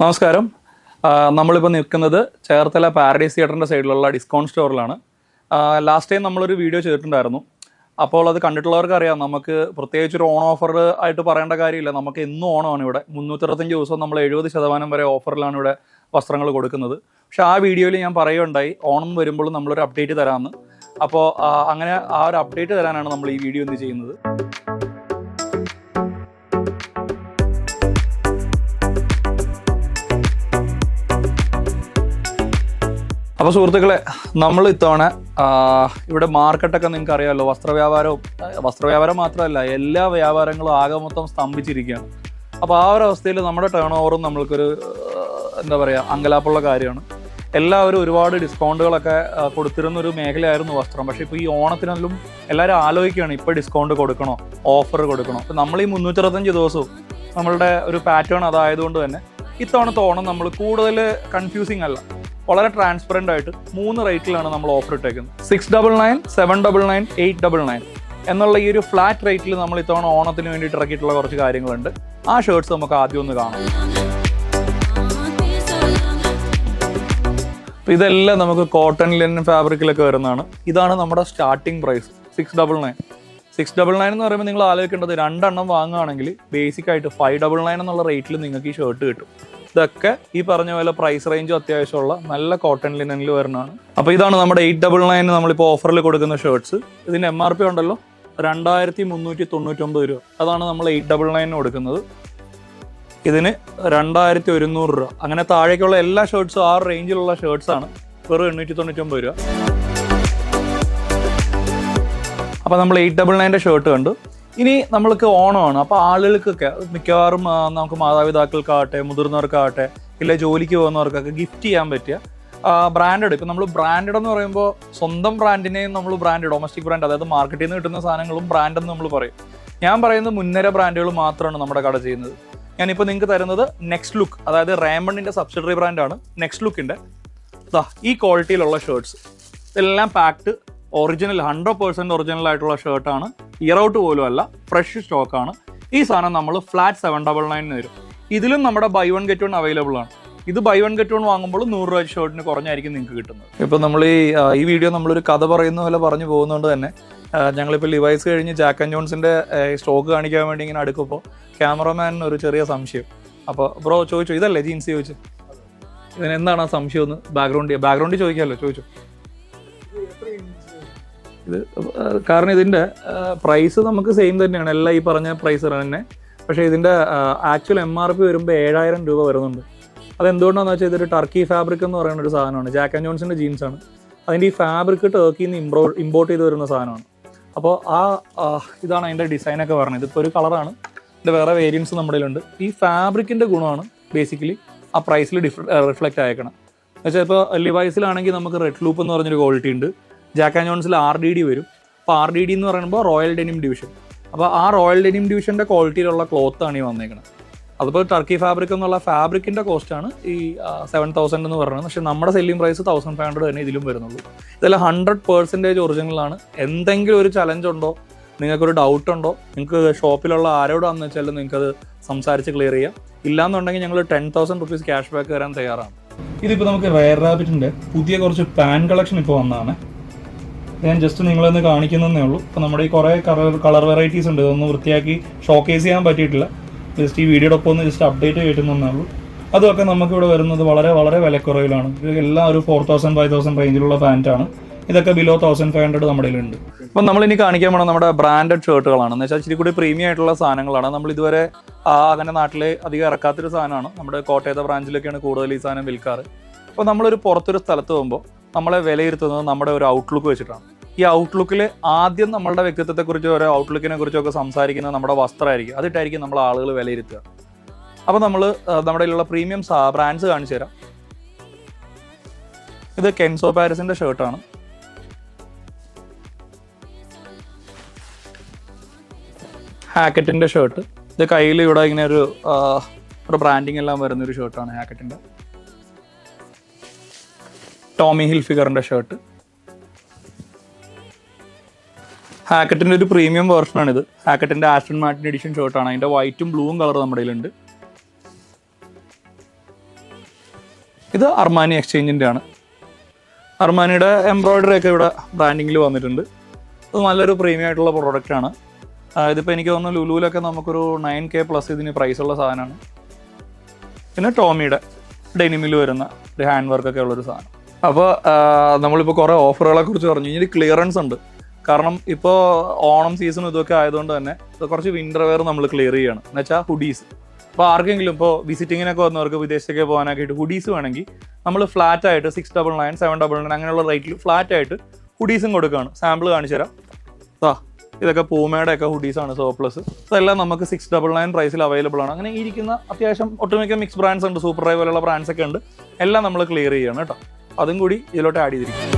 നമസ്കാരം. നമ്മളിപ്പോൾ നിൽക്കുന്നത് ചേർത്തല പാരഡൈസ് തിയേറ്ററിന്റെ സൈഡിലുള്ള ഡിസ്കൗണ്ട് സ്റ്റോറിലാണ്. ലാസ്റ്റ് ടൈം നമ്മളൊരു വീഡിയോ ചെയ്തിട്ടുണ്ടായിരുന്നു. അപ്പോൾ അത് കണ്ടിട്ടുള്ളവർക്ക് അറിയാം നമുക്ക് പ്രത്യേകിച്ച് ഒരു ഓൺ ഓഫർ ആയിട്ട് പറയേണ്ട കാര്യമില്ല. നമുക്ക് എന്നും ഓണമാണ് ഇവിടെ. മുന്നൂറ്ററുപത്തഞ്ച് ദിവസം നമ്മൾ എഴുപത് ശതമാനം വരെ ഓഫറിലാണ് ഇവിടെ വസ്ത്രങ്ങൾ കൊടുക്കുന്നത്. പക്ഷെ ആ വീഡിയോയിൽ ഞാൻ പറയുകയുണ്ടായി ഓണം വരുമ്പോൾ നമ്മളൊരു അപ്ഡേറ്റ് തരാമെന്ന്. അപ്പോൾ അങ്ങനെ ആ ഒരു അപ്ഡേറ്റ് തരാനാണ് നമ്മൾ ഈ വീഡിയോ ഇന്ന് ചെയ്യുന്നത്. അപ്പോൾ സുഹൃത്തുക്കളെ നമ്മൾ ഇത്തവണ ഇവിടെ മാർക്കറ്റൊക്കെ നിങ്ങൾക്ക് അറിയാമല്ലോ വസ്ത്രവ്യാപാരവും വസ്ത്രവ്യാപാരം മാത്രമല്ല എല്ലാ വ്യാപാരങ്ങളും ആകെ മൊത്തം സ്തംഭിച്ചിരിക്കുകയാണ്. അപ്പോൾ ആ ഒരു അവസ്ഥയിൽ നമ്മുടെ ടേൺ ഓവറും നമ്മൾക്കൊരു എന്താ പറയുക അങ്കലാപ്പുള്ള കാര്യമാണ്. എല്ലാവരും ഒരുപാട് ഡിസ്കൗണ്ടുകളൊക്കെ കൊടുത്തിരുന്ന ഒരു മേഖലയായിരുന്നു വസ്ത്രം. പക്ഷേ ഇപ്പോൾ ഈ ഓണത്തിനെല്ലാം എല്ലാവരും ആലോചിക്കുകയാണ് ഇപ്പോൾ ഡിസ്കൗണ്ട് കൊടുക്കണോ ഓഫർ കൊടുക്കണോ. അപ്പോൾ നമ്മൾ ഈ മുന്നൂറ്ററുപത്തഞ്ച് ദിവസവും നമ്മളുടെ ഒരു പാറ്റേൺ അതായതുകൊണ്ട് തന്നെ ഇത്തവണത്തെ ഓണം നമ്മൾ കൂടുതൽ കൺഫ്യൂസിങ് അല്ല. വളരെ ട്രാൻസ്പെറന്റ് ആയിട്ട് മൂന്ന് റേറ്റിലാണ് നമ്മൾ ഓഫർ ഇട്ടേക്കുന്നത്. Six double nine seven double nine eight double nine എന്നുള്ള ഈ ഒരു ഫ്ലാറ്റ് റേറ്റിൽ നമ്മൾ ഇത്തവണ ഓണത്തിന് വേണ്ടിയിട്ട് ഇറക്കിയിട്ടുള്ള കുറച്ച് കാര്യങ്ങളുണ്ട്. ആ ഷർട്ട്സ് നമുക്ക് ആദ്യം ഒന്ന് കാണാം. അപ്പോൾ ഇതെല്ലാം നമുക്ക് കോട്ടൺ ലെൻ ഫാബ്രിക്കിലൊക്കെ വരുന്നതാണ്. ഇതാണ് നമ്മുടെ starting price six double nine six double nine എന്ന് പറയുമ്പോൾ നിങ്ങൾ ആലോചിക്കേണ്ടത് രണ്ടെണ്ണം വാങ്ങുകയാണെങ്കിൽ ബേസിക് ആയിട്ട് ഫൈവ് ഡബിൾ നയൻ എന്നുള്ള റേറ്റിൽ നിങ്ങൾക്ക് ഈ ഷർട്ട് കിട്ടും. ഇതൊക്കെ ഈ പറഞ്ഞ പോലെ പ്രൈസ് റേഞ്ചും അത്യാവശ്യമുള്ള നല്ല കോട്ടൺ ലിനനിൽ വരുന്നതാണ്. അപ്പോൾ ഇതാണ് നമ്മുടെ എയ്റ്റ് ഡബിൾ നയൻ നമ്മളിപ്പോൾ ഓഫറിൽ കൊടുക്കുന്ന ഷർട്ട്സ് ഇതിന് എം ആർ പി ഉണ്ടല്ലോ? രണ്ടായിരത്തി മുന്നൂറ്റി തൊണ്ണൂറ്റൊമ്പത് രൂപ. അതാണ് നമ്മൾ എയ്റ്റ് ഡബിൾ നയൻ കൊടുക്കുന്നത്. ഇതിന് രണ്ടായിരത്തി ഒരുന്നൂറ് രൂപ. അങ്ങനെ താഴേക്കുള്ള എല്ലാ ഷർട്ട്സും ആ റേഞ്ചിലുള്ള ഷർട്ട്സ് ആണ്. വെറും എണ്ണൂറ്റി തൊണ്ണൂറ്റൊമ്പത് രൂപ. അപ്പോൾ നമ്മൾ എയ്റ്റ് ഡബിൾ നയന്റെ ഷർട്ട് കണ്ടു. ഇനി നമ്മൾക്ക് ഓണമാണ്. അപ്പോൾ ആളുകൾക്കൊക്കെ മിക്കവാറും നമുക്ക് മാതാപിതാക്കൾക്കാകട്ടെ മുതിർന്നവർക്കാകട്ടെ ഇല്ല ജോലിക്ക് പോകുന്നവർക്കൊക്കെ ഗിഫ്റ്റ് ചെയ്യാൻ പറ്റിയ ബ്രാൻഡഡ് ഇപ്പം നമ്മൾ ബ്രാൻഡഡ് എന്ന് പറയുമ്പോൾ സ്വന്തം ബ്രാൻഡിനെയും നമ്മൾ ബ്രാൻഡ് ഡൊമസ്റ്റിക് ബ്രാൻഡ് അതായത് മാർക്കറ്റിൽ നിന്ന് കിട്ടുന്ന സാധനങ്ങളും ബ്രാൻഡ് എന്ന് നമ്മൾ പറയും. ഞാൻ പറയുന്നത് മുൻനിര ബ്രാൻഡുകൾ മാത്രമാണ് നമ്മുടെ കട ചെയ്യുന്നത്. ഞാനിപ്പോൾ നിങ്ങൾക്ക് തരുന്നത് നെക്സ്റ്റ് ലുക്ക് അതായത് റേമണ്ടിന്റെ സബ്സിഡറി ബ്രാൻഡാണ് നെക്സ്റ്റ് ലുക്കിന്റെ ഈ ക്വാളിറ്റിയിലുള്ള ഷർട്ട്സ് ഇതെല്ലാം packed original hundred percent original ആയിട്ടുള്ള ഷർട്ടാണ് ഇയർ ഔട്ട് പോലും അല്ല ഫ്രഷ് സ്റ്റോക്കാണ് ഈ സാധനം നമ്മൾ ഫ്ലാറ്റ് സെവൻ ഡബിൾ നയൻ വരും ഇതിലും നമ്മുടെ buy one get one available ആണ്. ഇത് ബൈ വൺ ഗെറ്റ് വൺ വാങ്ങുമ്പോൾ നൂറ് രൂപ ഷർട്ടിന് കുറഞ്ഞായിരിക്കും നിങ്ങൾക്ക് കിട്ടുന്നത്. ഇപ്പം നമ്മൾ ഈ ഈ വീഡിയോ നമ്മളൊരു കഥ പറയുന്ന പോലെ പറഞ്ഞു പോകുന്നതുകൊണ്ട് തന്നെ ഞങ്ങളിപ്പോൾ ലിവൈസ് കഴിഞ്ഞ് ജാക്ക് ആൻഡ് ജോൺസിന്റെ സ്റ്റോക്ക് കാണിക്കാൻ വേണ്ടി ഇങ്ങനെ അടുക്കുമ്പോൾ ക്യാമറമാൻ ഒരു ചെറിയ സംശയം. അപ്പോൾ ബ്രോ ചോദിച്ചു ഇതല്ലേ ജീൻസ് ചോദിച്ചു. ഇതിന് എന്താണ് ആ സംശയം ഒന്ന്? ബാക്ക്ഗ്രൗണ്ട് ബാക്ക്ഗ്രൗണ്ടിൽ ചോദിക്കാമല്ലോ ചോദിച്ചു. ഇത് കാരണം ഇതിന്റെ പ്രൈസ് നമുക്ക് സെയിം തന്നെയാണ്. എല്ലാം ഈ പറഞ്ഞ പ്രൈസ് തന്നെ. പക്ഷേ ഇതിന്റെ ആക്ച്വൽ എം ആർ പി വരുമ്പോൾ ഏഴായിരം രൂപ വരുന്നുണ്ട്. അതെന്തുകൊണ്ടാണെന്ന് വെച്ചാൽ ഇതൊരു ടർക്കി ഫാബ്രിക് എന്ന് പറയുന്ന ഒരു സാധനമാണ്. ജാക്ക് ആൻഡ് ജോൺസിന്റെ ജീൻസാണ് അതിന്റെ ഈ ഫാബ്രിക് ടർക്കിയിൽ നിന്ന് ഇംപ്രോ ഇമ്പോർട്ട് ചെയ്ത് വരുന്ന സാധനമാണ്. അപ്പോൾ ആ ഇതാണ് അതിന്റെ ഡിസൈനൊക്കെ പറഞ്ഞത്. ഇതിപ്പോൾ ഒരു കളറാണ് ഇതിന്റെ വേറെ വേരിയൻസ് നമ്മുടെ ഉണ്ട് ഈ ഫാബ്രിക്കിന്റെ ഗുണമാണ് ബേസിക്കലി ആ പ്രൈസിൽ ഡിഫ് റിഫ്ലക്റ്റ് ആയേക്കണം എന്നുവെച്ചാൽ ഇപ്പോൾ ലിവൈസിലാണെങ്കിൽ നമുക്ക് റെഡ് ലൂപ്പ് എന്ന് പറഞ്ഞൊരു ക്വാളിറ്റി ഉണ്ട്. ജാക്ക് ആൻഡ് ജോൺസിൽ ആർ ഡി ഡി വരും. അപ്പോൾ ആർ ഡി ഡി എന്ന് പറയുമ്പോൾ റോയൽ ഡെനിം ഡിവിഷൻ. അപ്പോൾ ആ റോയൽ ഡെനിം ഡിവിഷന്റെ ക്വാളിറ്റിയിലുള്ള ക്ലോത്താണ് ഈ വന്നേക്കുന്നത് അതിപ്പോൾ ടർക്കി ഫാബ്രിക് എന്നുള്ള ഫാബ്രിക്കിന്റെ കോസ്റ്റാണ് ഈ സെവൻ തൗസൻഡ് എന്ന് പറയുന്നത്. പക്ഷേ നമ്മുടെ selling price thousand five hundred തന്നെ ഇതിലും വരുന്നുള്ളൂ. ഇതെല്ലാം ഹൺഡ്രഡ് പേഴ്സന്റേജ് ഒറിജിനലാണ് എന്തെങ്കിലും ഒരു ചലഞ്ച് ഉണ്ടോ? നിങ്ങൾക്കൊരു ഡൗട്ട് ഉണ്ടോ? നിങ്ങൾക്ക് ഷോപ്പിലുള്ള ആരോടാന്ന് വെച്ചാൽ നിങ്ങൾക്കത് സംസാരിച്ച് ക്ലിയർ ചെയ്യാം. ഇല്ലാന്നുണ്ടെങ്കിൽ ഞങ്ങൾ ten thousand rupees cash back തരാൻ തയ്യാറാണ്. ഇതിപ്പോൾ നമുക്ക് റയർ റാബിറ്റിന്റെ പുതിയ കുറച്ച് പാൻ കളക്ഷൻ ഇപ്പോൾ വന്നതാണ്. ഞാൻ ജസ്റ്റ് നിങ്ങളൊന്ന് കാണിക്കുന്നതേ ഉള്ളൂ. ഇപ്പോൾ നമ്മുടെ ഈ കുറേ കളർ കളർ വെറൈറ്റീസ് ഉണ്ട്. ഇതൊന്നും വൃത്തിയാക്കി ഷോക്കേസ് ചെയ്യാൻ പറ്റിയിട്ടില്ല. ജസ്റ്റ് ഈ വീഡിയോയുടെ ഒപ്പം ഒന്ന് ജസ്റ്റ് അപ്ഡേറ്റ് കേട്ടുന്നേ ഉള്ളൂ. അതൊക്കെ നമുക്കിവിടെ വരുന്നത് വളരെ വളരെ വിലക്കുറവിലാണ്. എല്ലാം ഒരു ഫോർ തൗസൻഡ് ഫൈവ് തൗസൻഡ് റേഞ്ചിലുള്ള പാന്റാണ് ഇതൊക്കെ ബിലോ തൗസൻഡ് ഫൈവ് ഹൺഡ്രഡ് നമ്മുടെ ഉണ്ട് അപ്പം നമ്മൾ ഇനി കാണിക്കാൻ പോണത് നമ്മുടെ ബ്രാൻഡഡ് ഷർട്ടുകളാണ് എന്ന് വെച്ചാൽ ഇച്ചിരി കൂടി പ്രീമിയം ആയിട്ടുള്ള സാധനങ്ങളാണ്. നമ്മൾ ഇതുവരെ അങ്ങനെ നാട്ടിൽ അധികം ഇറക്കാത്തൊരു സാധനമാണ്. നമ്മുടെ കോട്ടയത്തെ ബ്രാഞ്ചിലൊക്കെയാണ് കൂടുതൽ ഈ സാധനം വിൽക്കാറ്. അപ്പോൾ നമ്മളൊരു പുറത്തൊരു സ്ഥലത്ത് പോകുമ്പോൾ നമ്മളെ വിലയിരുത്തുന്നത് നമ്മുടെ ഒരു ഔട്ട്ലുക്ക് വെച്ചിട്ടാണ്. ഈ ഔട്ട്ലുക്കിൽ ആദ്യം നമ്മളുടെ വ്യക്തിത്വത്തെക്കുറിച്ചോ ഓരോ ഔട്ട്ലുക്കിനെ കുറിച്ചോ ഒക്കെ സംസാരിക്കുന്നത് നമ്മുടെ വസ്ത്രമായിരിക്കും. അതിട്ടായിരിക്കും നമ്മൾ ആളുകൾ വിലയിരുത്തുക. അപ്പോൾ നമ്മൾ നമ്മുടെ കയ്യിലുള്ള പ്രീമിയം ബ്രാൻഡ്സ് കാണിച്ചു തരാം. ഇത് കെൻസോ പാരിസിന്റെ ഷർട്ടാണ് ഹാക്കറ്റിന്റെ ഷർട്ട് ഇത് കയ്യിൽ ഇവിടെ ഇങ്ങനെ ഒരു ഒരു ബ്രാൻഡിങ് എല്ലാം വരുന്ന ഒരു ഷർട്ടാണ് ഹാക്കറ്റിന്റെ ടോമി ഹിൽ ഫിഗറിന്റെ ഷർട്ട്. ഹാക്കറ്റിന്റെ ഒരു പ്രീമിയം വേർഷനാണ് ഇത് ഹാക്കറ്റിന്റെ ആസ്റ്റൺ മാർട്ടിൻ എഡിഷൻ ഷർട്ട് ആണ് അതിന്റെ വൈറ്റും ബ്ലൂവും കളർ നമ്മുടെ കയ്യിലുണ്ട്. ഇത് അർമാനി എക്സ്ചേഞ്ചിന്റെ ആണ് അർമാനിയുടെ എംബ്രോയിഡറി ഒക്കെ ഇവിടെ ബ്രാൻഡിങ്ങിൽ വന്നിട്ടുണ്ട്. അത് നല്ലൊരു പ്രീമിയം ആയിട്ടുള്ള പ്രോഡക്റ്റ് പ്രോഡക്റ്റാണ് ഇതിപ്പോൾ എനിക്ക് തോന്നുന്നു ലുലുവിലൊക്കെ നമുക്കൊരു നയൻ കെ പ്ലസ് ഇതിന് പ്രൈസ് ഉള്ള സാധനമാണ്. പിന്നെ ടോമിയുടെ ഡെനിമിൽ വരുന്ന ഒരു ഹാൻഡ് വർക്കൊക്കെ ഉള്ളൊരു സാധനം. അപ്പോൾ നമ്മളിപ്പോൾ കുറേ ഓഫറുകളെ കുറിച്ച് പറഞ്ഞു. ഇനി ക്ലിയറൻസ് ഉണ്ട്. കാരണം ഇപ്പോൾ ഓണം സീസൺ ഇതൊക്കെ ആയതുകൊണ്ട് തന്നെ കുറച്ച് വിന്റർ വെയർ നമ്മൾ ക്ലിയർ ചെയ്യണം. എന്ന് വെച്ചാൽ ഹുഡീസ് അപ്പോൾ ആർക്കെങ്കിലും ഇപ്പോൾ വിസിറ്റിങ്ങിനൊക്കെ വന്നവർക്ക് വിദേശത്തേക്ക് പോകാനൊക്കെയായിട്ട് ഹുഡീസ് വേണമെങ്കിൽ നമ്മൾ ഫ്ലാറ്റ് ആയിട്ട് six double nine seven double nine അങ്ങനെയുള്ള റേറ്റിൽ ഫ്ലാറ്റ് ആയിട്ട് ഹുഡീസും കൊടുക്കുകയാണ്. സാമ്പിൾ കാണിച്ചു തരാം. ആ ഇതൊക്കെ പൂമയുടെ ഒക്കെ ഹുഡീസാണ് സോ സോപ്ലസ് ഇതെല്ലാം നമുക്ക് സിക്സ് ഡബിൾ നയൻ പ്രൈസിൽ അവൈലബിൾ ആണ്. അങ്ങനെ ഇരിക്കുന്ന അത്യാവശ്യം ഒട്ടുമിക്ക മിക്സ് ബ്രാൻഡ്സ് ഉണ്ട് സൂപ്പർ ഡ്രൈവ് പോലുള്ള ബ്രാൻഡ്സ് ഒക്കെ ഉണ്ട്. എല്ലാം നമ്മൾ ക്ലിയർ ചെയ്യണം കേട്ടോ. അതും കൂടി ഇതിലോട്ട് ആഡ് ചെയ്തിരിക്കും.